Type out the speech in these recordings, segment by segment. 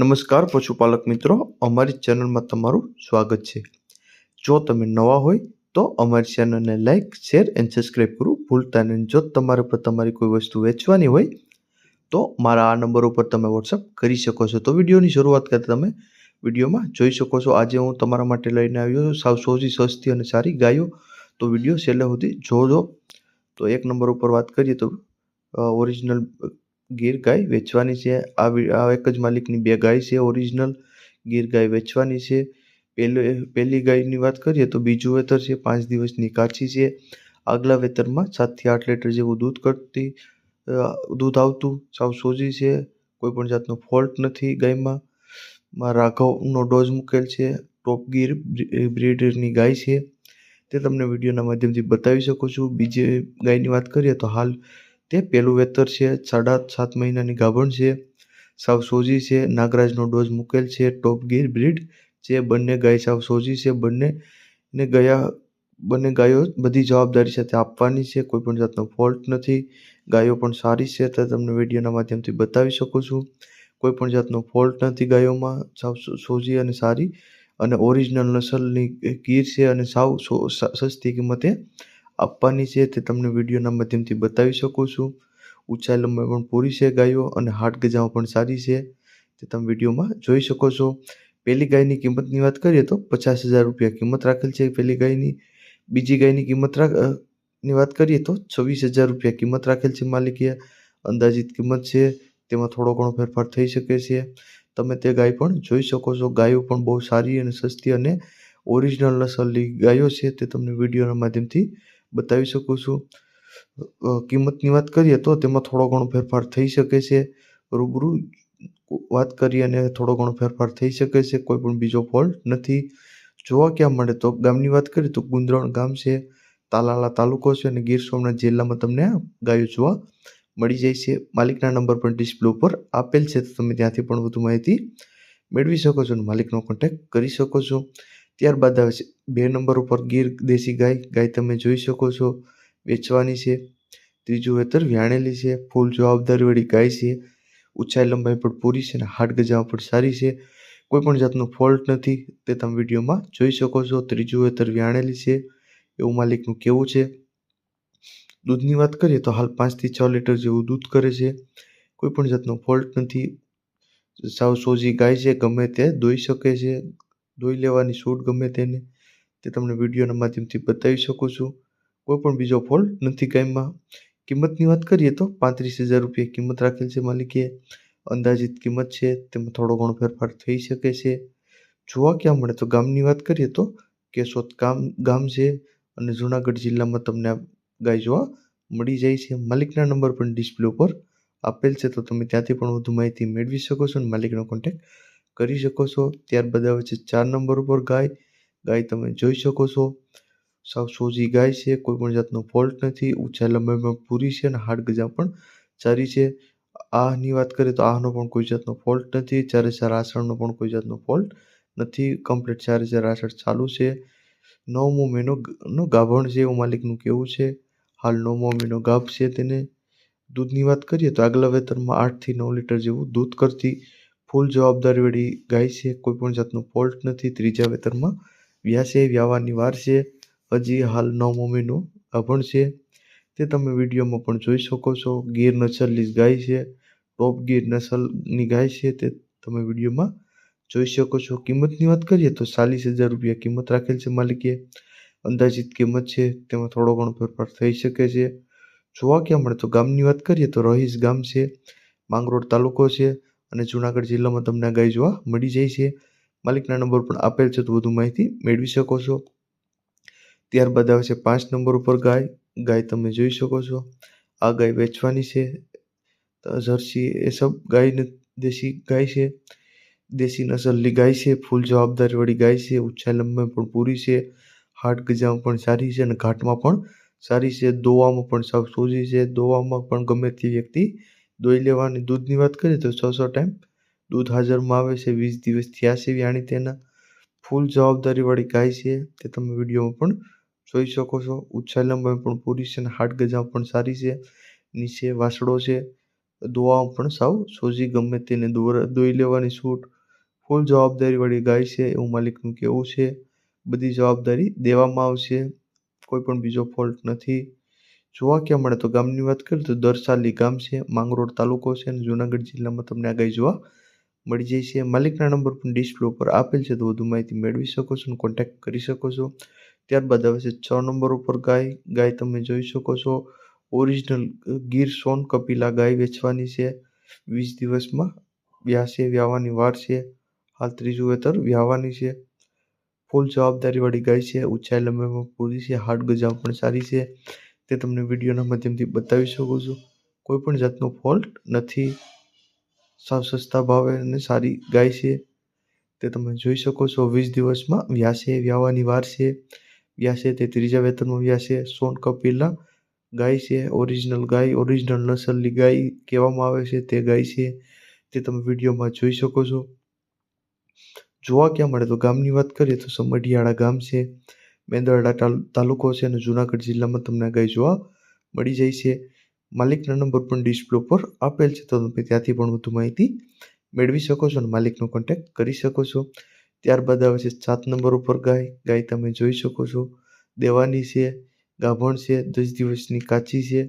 નમસ્કાર, પશુપાલક મિત્રો. અમારી ચેનલમાં તમારું સ્વાગત છે. જો તમે નવા હોય, તો અમારી ચેનલને લાઇક શેર એન્ડ સબસ્ક્રાઈબ કરવું ભૂલતા નહીં. જો તમારે પર તમારી કોઈ વસ્તુ વેચવાની હોય, તો મારા આ નંબર ઉપર તમે વોટ્સઅપ કરી શકો છો. તો વિડીયોની શરૂઆત કરતા તમે વિડીયોમાં જોઈ શકો છો. આજે હું તમારા માટે લઈને આવ્યો છું સાવ સૌથી સસ્તી અને સારી ગાયો. તો વીડિયો છેલ્લે સુધી જોજો. તો એક નંબર ઉપર વાત કરીએ તો ઓરિજિનલ ગીર ગાય વેચવાની છે. આ એક જ માલિકની બે ગાય છે, ઓરિજિનલ ગીર ગાય વેચવાની છે. પહેલી પહેલી ગાયની વાત કરીએ તો બીજું વેતર છે, પાંચ દિવસની કાચી છે. આગલા વેતરમાં સાતથી આઠ લીટર જેવું દૂધ કરતી દૂધ આવતું, સાવ સોજી છે. કોઈ પણ જાતનો ફોલ્ટ નથી ગાયમાં. માં રાઘવનો ડોઝ મૂકેલ છે, ટોપ ગીર બ્રીડરની ગાય છે. તે તમને વિડીયોના માધ્યમથી બતાવી શકું છું. બીજી ગાયની વાત કરીએ તો હાલ તે પહેલું વેતર છે, સાડા સાત મહિનાની ગાભણ છે, સાવ સોજી છે, નાગરાજનો ડોઝ મૂકેલ છે, ટોપ ગીર બ્રીડ જે બંને ગાય સાવ સોજી છે, બંને ને ગયા, બંને ગાયો બધી જવાબદારી સાથે આપવાની છે, કોઈ પણ જાતનો ફોલ્ટ નથી. ગાયો પણ સારી છે, તે તમને વિડીયોના માધ્યમથી બતાવી શકું છું. કોઈ પણ જાતનો ફોલ્ટ નથી ગાયોમાં, સાવ સોજી અને સારી અને ઓરિજિનલ નસલની ગીર છે અને સાવ સસ્તી કિંમતે આપવાની છે તે તમને વિડીયોના માધ્યમથી બતાવી શકું છું. ઊંચાઈ લંબાઈ પણ પૂરી છે ગાયો અને હાર્ટ ગજામાં પણ સારી છે તે તમે વિડીયોમાં જોઈ શકો છો. પહેલી ગાયની કિંમતની વાત કરીએ તો પચાસ હજાર રૂપિયા કિંમત રાખેલ છે પહેલી ગાયની. બીજી ગાયની કિંમતની વાત કરીએ તો છવ્વીસ હજાર રૂપિયા કિંમત રાખેલ છે માલિકીએ. અંદાજિત કિંમત છે તેમાં થોડો ઘણો ફેરફાર થઈ શકે છે. તમે તે ગાય પણ જોઈ શકો છો. ગાયો પણ બહુ સારી અને સસ્તી અને ઓરિજિનલ નસલની ગાયો છે તે તમને વિડીયોના માધ્યમથી બતાવી શકું છું. કિંમતની વાત કરીએ તો તેમાં થોડો ઘણો ફેરફાર થઈ શકે છે. રૂબરૂ વાત કરી અને થોડો ઘણો ફેરફાર થઈ શકે છે, કોઈ પણ બીજો ફોલ્ટ નથી. જોવા ક્યાં મળે તો ગામની વાત કરીએ તો ગુંદરણ ગામ છે, તાલાલા તાલુકો છે અને ગીર સોમનાથ જિલ્લામાં તમને ગાયો જોવા મળી જાય છે. માલિકના નંબર પણ ડિસ્પ્લે ઉપર આપેલ છે, તો તમે ત્યાંથી પણ વધુ માહિતી મેળવી શકો છો અને માલિકનો કોન્ટેક્ટ કરી શકો છો. ત્યારબાદ આવે છે બે નંબર ઉપર ગીર દેશી ગાય ગાય તમે જોઈ શકો છો, વેચવાની છે. ત્રીજું વેતર વ્યાણેલી છે, ફૂલ જવાબદારીવાળી ગાય છે. ઊંચાઈ લંબાઈ પણ પૂરી છે અને હાડ ગજામાં પણ સારી છે. કોઈ પણ જાતનો ફોલ્ટ નથી, તે તમે વિડીયોમાં જોઈ શકો છો. ત્રીજું વેતર વ્યાણેલી છે, એવું માલિકનું કેવું છે. દૂધની વાત કરીએ તો હાલ પાંચથી છ લીટર જેવું દૂધ કરે છે. કોઈ પણ જાતનો ફોલ્ટ નથી. સાવ સોજી ગાય છે, ગમે તે દોઈ શકે છે. દોઈ લેવાની શૂટ ગમે તેને, તે તમને વિડીયોના માધ્યમથી બતાવી શકું છું. કોઈ પણ બીજો ફોલ્ટ નથી ગાયમાં. કિંમતની વાત કરીએ તો પાંત્રીસ હજાર રૂપિયા કિંમત રાખેલ છે માલિકે. અંદાજિત કિંમત છે, તેમાં થોડો ઘણો ફેરફાર થઈ શકે છે. જોવા ક્યાં મળે તો ગામની વાત કરીએ તો કેશોદ ગામ ગામ છે અને જુનાગઢ જિલ્લામાં તમને આ ગાય જોવા મળી જાય છે. માલિકના નંબર પણ ડિસ્પ્લે ઉપર આપેલ છે, તો તમે ત્યાંથી પણ વધુ માહિતી મેળવી શકો છો અને માલિકનો કોન્ટેક્ટ કરી શકો છો. ત્યારબાદ આવે છે ચાર નંબર ઉપર ગાય. ગાય તમે જોઈ શકો છો. સાવ સોજી ગાય છે. કોઈ પણ જાતનો ફોલ્ટ નથી. ઊંચાઈ લંબાઈમાં પૂરી છે અને હાડ ગજા પણ સારી છે. આની વાત કરીએ તો આનો પણ કોઈ જાતનો ફોલ્ટ નથી. ચારે ચાર આસણનો પણ કોઈ જાતનો ફોલ્ટ નથી. કમ્પ્લીટ ચારે ચાર આસણ ચાલુ છે. નવમો મહિનો ગાભણ છે એવું માલિકનું કહેવું છે. હાલ નવમો મહિનો ગાભ છે તેને. દૂધની વાત કરીએ તો આગલા વેતરમાં આઠથી નવ લીટર જેવું દૂધ કરતી ફૂલ જવાબદારીવાળી ગાય છે, કોઈ પણ જાતનો ફોલ્ટ નથી. ત્રીજા વેતરમાં વ્યાસે વ્યાવાની વાર છે. હજી હાલ નવમો મહિનો અભણ છે. તે તમે વિડીયોમાં પણ જોઈ શકો છો. ગીર નસલની ગાય છે, ટોપ ગીર નસલની ગાય છે, તે તમે વિડીયોમાં જોઈ શકો છો. કિંમતની વાત કરીએ તો ચાલીસ હજાર રૂપિયા કિંમત રાખેલ છે માલિકે. અંદાજિત કિંમત છે, તેમાં થોડો ઘણો ફેરફાર થઈ શકે છે. જોવા ક્યાં મળે તો ગામની વાત કરીએ તો રહીશ ગામ છે, માંગરોળ તાલુકો છે. અને જુનાગઢ જિલ્લામાં તમને ગાય જોવા મળી જાય છે. માલિકના નંબર પણ આપેલ છે તો વધુ માહિતી મેળવી શકો છો. ત્યારબાદ આવે છે પાંચ નંબર ઉપર ગાય. ગાય તમે જોઈ શકો છો. આ ગાય વેચવાની છે. જર્સી એ સબ ગાય દેશી ગાય છે. દેશી નસલની ગાય છે. ફૂલ જવાબદારીવાળી ગાય છે. ઊંચા લંબાઈ પણ પૂરી છે. હાટ ગજામાં પણ સારી છે અને ઘાટમાં પણ સારી છે. દોવામાં પણ સાવ સોજી છે. દોવામાં પણ ગમે તે વ્યક્તિ દોઈ લેવાની દૂધની વાત કરીએ તો છ છ ટાઈમ દૂધ હાજરમાં આવે છે, વીસ દિવસ થયા છે વ્યાણી તેના ફૂલ જવાબદારીવાળી ગાય છે. તે તમે વિડીયોમાં પણ જોઈ શકો છો. ઊંચાઈ લંબાઈ પણ પૂરી છે અને હાડ ગજા પણ સારી છે. નીચે વાસડો છે. દોવામાં પણ સાવ સોજી ગમે તેને દોઈ લેવાની છૂટ. ફૂલ જવાબદારીવાળી ગાય છે. એવું માલિકનું કહેવું છે. બધી જવાબદારી દેવામાં આવશે. કોઈ પણ બીજો ફોલ્ટ નથી. જોવા ક્યાં મળે તો ગામની વાત કરીએ તો દરસાલી ગામ છે, માંગરોળ તાલુકો છે અને જુનાગઢ જિલ્લામાં તમને આ ગાય જોવા મળી જાય છે. માલિકના નંબર પણ ડિસ્પ્લે ઉપર આપેલ છે, તો વધુ માહિતી મેળવી શકો છો અને કોન્ટેક્ટ કરી શકો છો. ત્યારબાદ આવે છે, છ નંબર ઉપર ગાય ગાય તમે જોઈ શકો છો. ઓરિજિનલ ગીર સોન કપિલા ગાય વેચવાની છે. વીસ દિવસમાં વ્યાસે વ્યાવાની વાર છે. હાલ ત્રીજું વેતર વ્યાવાની છે. ફૂલ જવાબદારીવાળી ગાય છે, ઊંચાઈ લંબાઈમાં પૂરી છે, હાડ ગજાવ પણ સારી છે. તે તમને વિડીયોના માધ્યમથી બતાવી શકો છો. કોઈ પણ જાતનો ફોલ્ટ નથી. સાવ સસ્તા ભાવે અને સારી ગાય છે. તે તમે જોઈ શકો છો. વીસ દિવસમાં વ્યાસે, વ્યાવાની વાર છે. વ્યાસે તે ત્રીજા વેતનમાં વ્યાસે. સોન કપિલા ગાય છે. ઓરિજિનલ ગાય, ઓરિજિનલ નસલની ગાય કહેવામાં આવે છે. તે ગાય છે. તે તમે વિડીયોમાં જોઈ શકો છો. જોવા ક્યાં મળે તો ગામની વાત કરીએ તો સમઢિયાળા ગામ છે. મેંદરડા તાલુકો છે અને જુનાગઢ જિલ્લામાં તમને ગાય જોવા મળી જાય છે. માલિકના નંબર પણ ડિસ્પ્લે પર આપેલ છે, તો તમે ત્યાંથી પણ વધુ માહિતી મેળવી શકો છો અને માલિકનો કોન્ટેક્ટ કરી શકો છો. ત્યારબાદ આવે છે સાત નંબર ઉપર ગાય. ગાય તમે જોઈ શકો છો. દેવાની છે, ગાભણ છે, દસ દિવસની કાચી છે,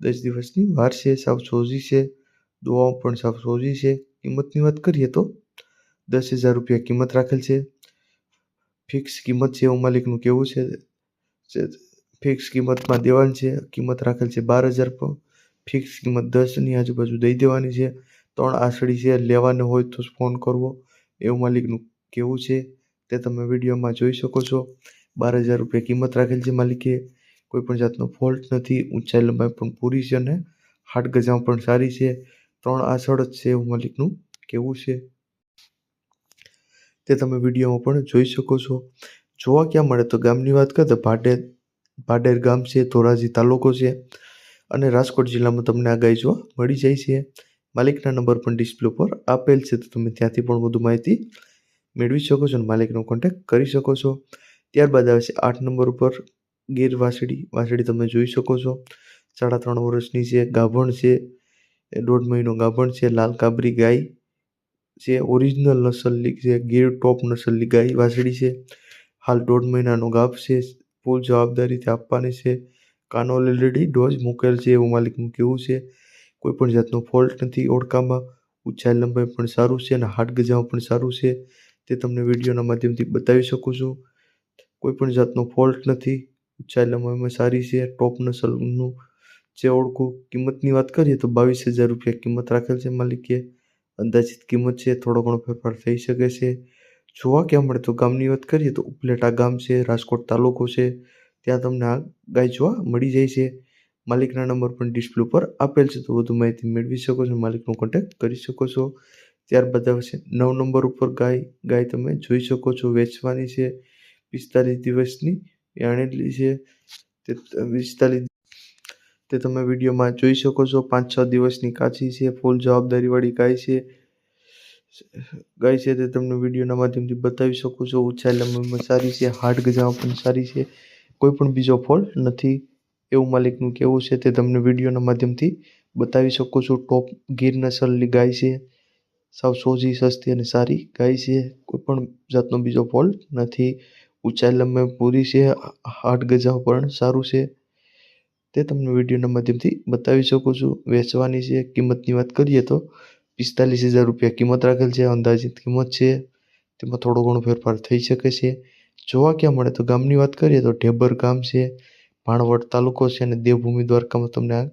દસ દિવસની વાર છે, સાવ સોજી છે, દવાઓ પણ સાવ સોજી છે. કિંમતની વાત કરીએ તો દસ હજાર રૂપિયા કિંમત રાખેલ છે. ફિક્સ કિંમત છે એવું માલિકનું કેવું છે. ફિક્સ કિંમતમાં દેવાની છે, કિંમત રાખેલ છે બાર હજાર ફિક્સ કિંમત દસની આજુબાજુ દઈ દેવાની છે. ત્રણ આસળી છે, લેવાનો હોય તો ફોન કરવો એવું માલિકનું કેવું છે. તે તમે વિડીયોમાં જોઈ શકો છો. બાર હજાર રૂપિયા કિંમત રાખેલ છે માલિકે. કોઈ પણ જાતનો ફોલ્ટ નથી, ઊંચાઈ લંબાઈ પણ પૂરી છે અને હાટ ગજામ પણ સારી છે. ત્રણ આસળ જ છે એવું માલિકનું કેવું છે. તે તમે વિડીયોમાં પણ જોઈ શકો છો. જોવા ક્યાં મળે તો ગામની વાત કરીએ તો ભાડેર ભાડેર ગામ છે, ધોરાજી તાલુકો છે. અને રાજકોટ જિલ્લામાં તમને આ ગાય જોવા મળી જાય છે. માલિકના નંબર પણ ડિસ્પ્લે પર આપેલ છે, તો તમે ત્યાંથી પણ વધુ માહિતી મેળવી શકો છો અને માલિકનો કોન્ટેક્ટ કરી શકો છો. ત્યારબાદ આવે છે આઠ નંબર ઉપર ગીર વાસડી. વાસડી તમે જોઈ શકો છો. સાડા ત્રણ વર્ષની છે, ગાભણ છે દોઢ મહિનો ગાભણ છે, લાલ કાબરી ગાય. છે ઓરિજિનલ નસલની જે ગીર ટોપ નસલની ગાય વાસળી છે. હાલ દોઢ મહિનાનો ગાભ છે. ફૂલ જવાબદારીથી આપવાની છે. કાનો ઓલરેડી ડોઝ મૂકેલ છે એવું માલિકનું કહેવું છે. કોઈ પણ જાતનો ફોલ્ટ નથી ઓળખામાં. ઊંચાઈ લંબાઈ પણ સારું છે અને હાડ ગજામાં પણ સારું છે. તે તમને વિડીયોના માધ્યમથી બતાવી શકું છું. કોઈ પણ જાતનો ફોલ્ટ નથી. ઊંચાઈ લંબાઈમાં સારી છે. ટોપ નસલનું જે ઓળખું. કિંમતની વાત કરીએ તો બાવીસ હજાર રૂપિયા કિંમત રાખેલ છે માલિકે. અંદાજિત કિંમત છે, થોડો ઘણો ફેરફાર થઈ શકે છે. જોવા ક્યાં મળે તો ગામની વાત કરીએ તો ઉપલેટા ગામ છે, રાજકોટ તાલુકો છે. ત્યાં તમને આ ગાય જોવા મળી જાય છે. માલિકના નંબર પણ ડિસ્પ્લે ઉપર આપેલ છે, તો વધુ માહિતી મેળવી શકો છો, માલિકનો કોન્ટેક્ટ કરી શકો છો. ત્યારબાદ આવશે નવ નંબર ઉપર ગાય ગાય તમે જોઈ શકો છો, વેચવાની છે. પિસ્તાલીસ દિવસની આણેલી છે. તે પિસ્તાલીસ તે તમે વિડીયોમાં જોઈ શકો છો. પાંચ, છ દિવસની કાચી છે, ફૂલ જવાબદારીવાળી ગાય છે. ગાય છે તે તમને વિડીયોના માધ્યમથી બતાવી શકો છો. ઊંચાઈ લંબાઈમાં સારી છે, હાડ ગજામાં પણ સારી છે. કોઈ પણ બીજો ફોલ્ટ નથી એવું માલિકનું કહેવું છે તે તમને વિડીયોના માધ્યમથી બતાવી શકો છો. ટોપ ગીર નસલની ગાય છે. સાવ સોજી, સસ્તી અને સારી ગાય છે. કોઈ પણ જાતનો બીજો ફોલ્ટ નથી. ઊંચાઈ લંબાઈ પૂરી છે, હાડ ગજા પણ સારું છે. તે તમને વિડીયોના માધ્યમથી બતાવી શકું છું. વેચવાની છે કિંમતની વાત કરીએ તો પિસ્તાલીસ હજાર રૂપિયા કિંમત રાખેલ છે. અંદાજિત કિંમત છે. તેમાં થોડો ઘણો ફેરફાર થઈ શકે છે. જોવા ક્યાં મળે તો ગામની વાત કરીએ તો ઢેબર ગામ છે, ભાણવડ તાલુકો છે અને દેવભૂમિ દ્વારકામાં તમને આ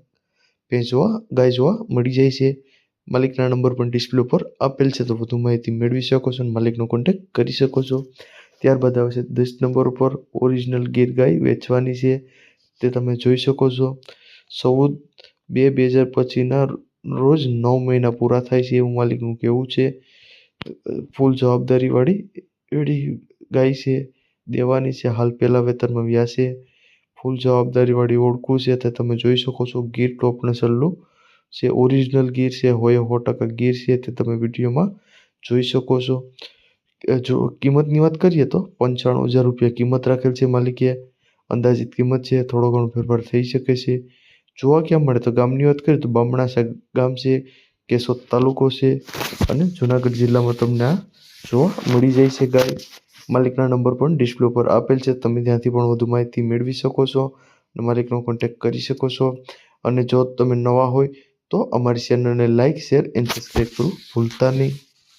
ભેંસ ગાય જોવા મળી જાય છે. માલિકના નંબર પણ ડિસ્પ્લે ઉપર આપેલ છે, તો વધુ માહિતી મેળવી શકો છો અને માલિકનો કોન્ટેક્ટ કરી શકો છો. ત્યારબાદ આવે છે દસ નંબર ઉપર ઓરિજિનલ ગીર ગાય વેચવાની છે. તે તમે જોઈ શકો છો. ચૌદ બે બે હજાર પચીસના રોજ નવ મહિના પૂરા થાય છે એવું માલિકનું કહેવું છે. ફૂલ જવાબદારીવાળી એડી ગાય છે. દેવાની છે હાલ પહેલાં વ્યા વ્યાસે ફૂલ જવાબદારીવાળી ઓળખું છે તે તમે જોઈ શકો છો. ગીર ટોપને સલ્લું છે. ઓરિજિનલ ગીર છે. હોય સો ટકા ગીર છે તે તમે વિડીયોમાં જોઈ શકો છો. જો કિંમતની વાત કરીએ તો પંચાણું હજાર રૂપિયા કિંમત રાખેલ છે માલિકે. અંદાજિત કિંમત છે, થોડો ઘણો ફેરફાર થઈ શકે છે. જોવા ક્યાં મળે તો ગામની વાત કરીએ તો બામણા ગામ છે, કેશોદ તાલુકો છે અને જુનાગઢ જિલ્લામાં તમને આ જોવા મળી જાય છે ગાય. માલિકના નંબર પણ ડિસ્પ્લે પર આપેલ છે, તમે ત્યાંથી પણ વધુ માહિતી મેળવી શકો છો માલિકનો કોન્ટેક્ટ કરી શકો છો. અને જો તમે નવા હોય તો અમારી ચેનલને લાઇક શેર એન્ડ સબસ્ક્રાઈબ કરવું ભૂલતા નહીં.